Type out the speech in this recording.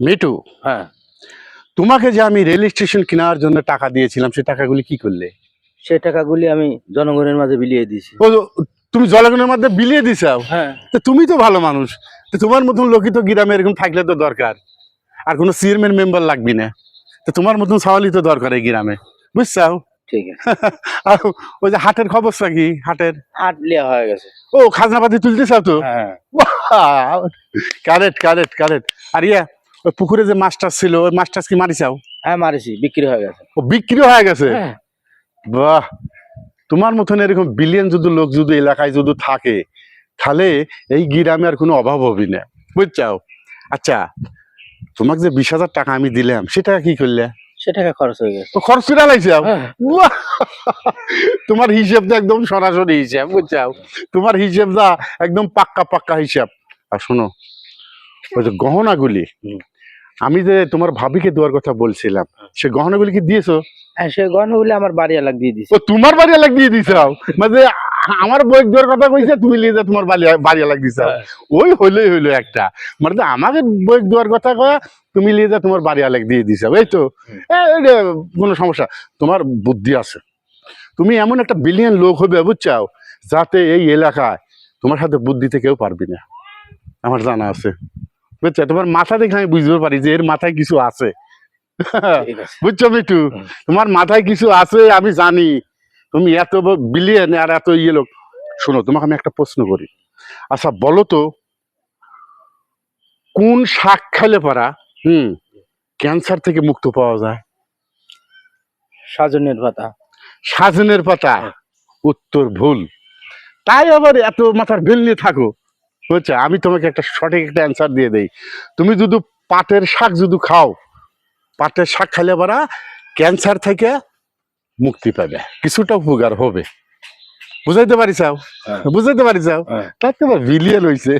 Me too হ্যাঁ। তোমাকে যে আমি রেল স্টেশন কেনার জন্য টাকা দিয়েছিলাম সেই টাকাগুলি কি করলে? সেই টাকাগুলি আমি জনগণের মাঝে বিলিয়ে দিয়েছি। ও তুমি জনগণের মধ্যে বিলিয়ে দিছাও হ্যাঁ। তো তুমি তো ভালো মানুষ। তো তোমার মতন লোকই তো গ্রামে এরকম থাকলে তো দরকার। আর কোনো চেয়ারম্যান মেম্বার লাগবি না। তো তোমার মতন সওয়ালই তো দরকার এই গ্রামে। বুঝছাও? ঠিক আছে। আর ওই যে হাটের খবরটা কি হাটের? হাট লিয়া হয়ে গেছে। ও খাজনাপাতি তুলতে চাও তো? হ্যাঁ। কারেক্ট কারেক্ট কারেক্ট আর ইয়া ওই পুকুরে যে মাছটা ছিল ওই মাছটা কি মারি চাও হ্যাঁ মারিছি বিক্রি হয়ে গেছে। ও বিক্রি হয়ে গেছে? হ্যাঁ। বাহ! তোমার মতন এরকম বিলিয়ন যদি লোক যদি এলাকায় যদি থাকে তাহলে এই গ্রামে আর কোনো অভাব হবে না। বুঝছাও? আচ্ছা তোমাকে যে বিশ হাজার টাকা আমি দিলাম সেটা কি করলে? সে টাকা খরচ হয়ে গেছে। খরচ করে লাইছে হ্যাঁ। তোমার হিসেবটা একদম সরাসরি হিসাব বুঝছাও? তোমার হিসেবটা একদম পাক্কা পাক্কা হিসাব। আর শোনো ওই যে গহনাগুলি। আমি যে তোমার ভাবিকে দেওয়ার কথা বলছিলাম সে গহনাগুলি কি দিয়েছ? হ্যাঁ সে গহনাগুলি আমার বাড়ি এলাক দিয়ে দিছি ও তোমার বাড়ি এলাক দিয়ে দিছাও মানে আমার বই দেওয়ার কথা কইছে তুমি লিয়ে যা তোমার বাড়ি বাড়ি এলাক দিছাও হ্যাঁ। ওই হইলেই হইল একটা। মানে আমাকে বই দেওয়ার কথা কয়া তুমি লিয়ে যা তোমার বাড়ি এলাক দিয়ে দিছাও এই তো। কোনো সমস্যা। তোমার বুদ্ধি আছে। তুমি এমন একটা বিলিয়ন লোক হবে বুঝছাও? যাতে এই এলাকায় তোমার সাথে বুদ্ধিতে কেউ পারবি না। আমার জানা আছে। বুঝছ? তোমার মাথা দেখে আমি বুঝতে পারি যে এর মাথায় কিছু আছে। বুঝছ মিটু তোমার মাথায় কিছু আছে আমি জানি। তুমি এত বিলিয়ন আর এত ইয়ে লোক। শোনো তোমাকে আমি একটা প্রশ্ন করি। আচ্ছা বলো তো কোন শাক খাইলে পারা হুম ক্যান্সার থেকে মুক্ত পাওয়া যায়? সাজনের পাতা। সাজনের পাতা? উত্তর ভুল। তাই আবার এত মাথার বেল নিয়ে থাকো। বুঝছ আমি তোমাকে একটা সঠিক একটা অ্যান্সার দিয়ে দেই। তুমি যদি পাটের শাক যদি খাও পাটের শাক খাইলে পারা ক্যান্সার থেকে মুক্তি পাবে। কিছুটা উপকার হবে। বুঝাইতে পারিস চাও বুঝাইতে পারিস চাও তার তোমার বিলিয়ন হয়েছে